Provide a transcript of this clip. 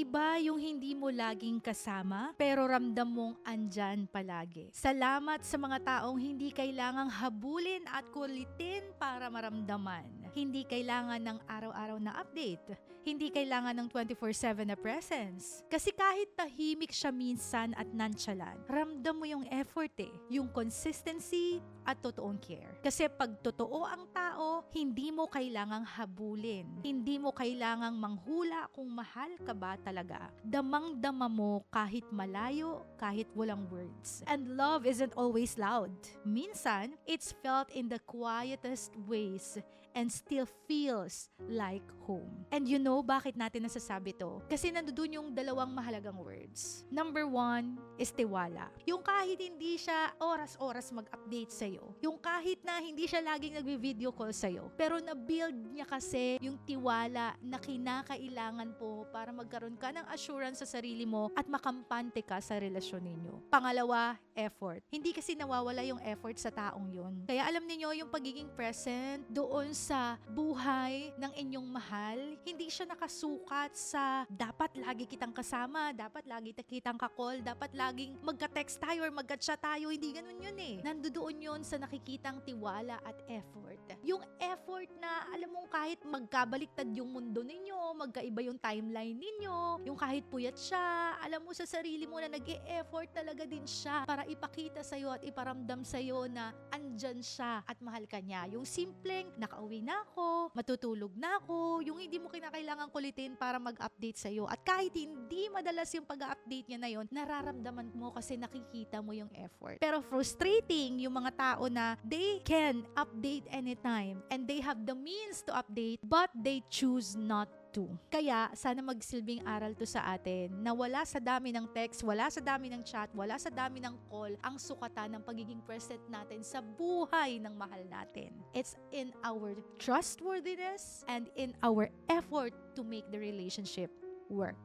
Iba yung hindi mo laging kasama, pero ramdam mong andyan palagi. Salamat sa mga taong hindi kailangang habulin at kulitin para maramdaman. Hindi kailangan ng araw-araw na update. Hindi kailangan ng 24-7 na presence. Kasi kahit tahimik siya minsan at nonchalant, ramdam mo yung effort eh. Yung consistency at totoong care. Kasi pag totoo ang tao, hindi mo kailangang habulin. Hindi mo kailangang manghula kung mahal ka ba talaga. Damang-dama mo kahit malayo, kahit walang words. And love isn't always loud. Minsan, it's felt in the quietest ways and still feels like home. And you know bakit natin nasasabi to? Kasi nandoon yung dalawang mahalagang words. Number one is tiwala. Yung kahit hindi siya oras-oras mag-update sa'yo. Yung kahit na hindi siya laging nagvi-video call sa'yo. Pero na-build niya kasi yung tiwala na kinakailangan po para magkaroon ka ng assurance sa sarili mo at makampante ka sa relasyon ninyo. Pangalawa, effort. Hindi kasi nawawala yung effort sa taong yun. Kaya alam niyo yung pagiging present doon sa buhay ng inyong mahal, hindi siya nakasukat sa dapat lagi kitang kasama, dapat lagi kitang kakol, dapat laging magka-text tayo or magka-chat tayo. Hindi ganun yun eh. Nandoon yun sa nakikitang tiwala at effort. Yung effort na alam mong kahit magkabaliktad yung mundo ninyo, magkaiba yung timeline ninyo, yung kahit puyat siya, alam mo sa sarili mo na nag effort talaga din siya para ipakita sa'yo at iparamdam sa'yo na andyan siya at mahal ka niya. Yung simpleng, nakauwi na ako, matutulog na ako, yung hindi mo kinakailangan kulitin para mag-update sa'yo. At kahit hindi madalas yung pag-update niya na yon, nararamdaman mo kasi nakikita mo yung effort. Pero frustrating yung mga tao na they can update anytime and they have the means to update but they choose not to. Kaya, sana magsilbing aral to sa atin na wala sa dami ng text, wala sa dami ng chat, wala sa dami ng call ang sukatan ng pagiging present natin sa buhay ng mahal natin. It's in our trustworthiness and in our effort to make the relationship work.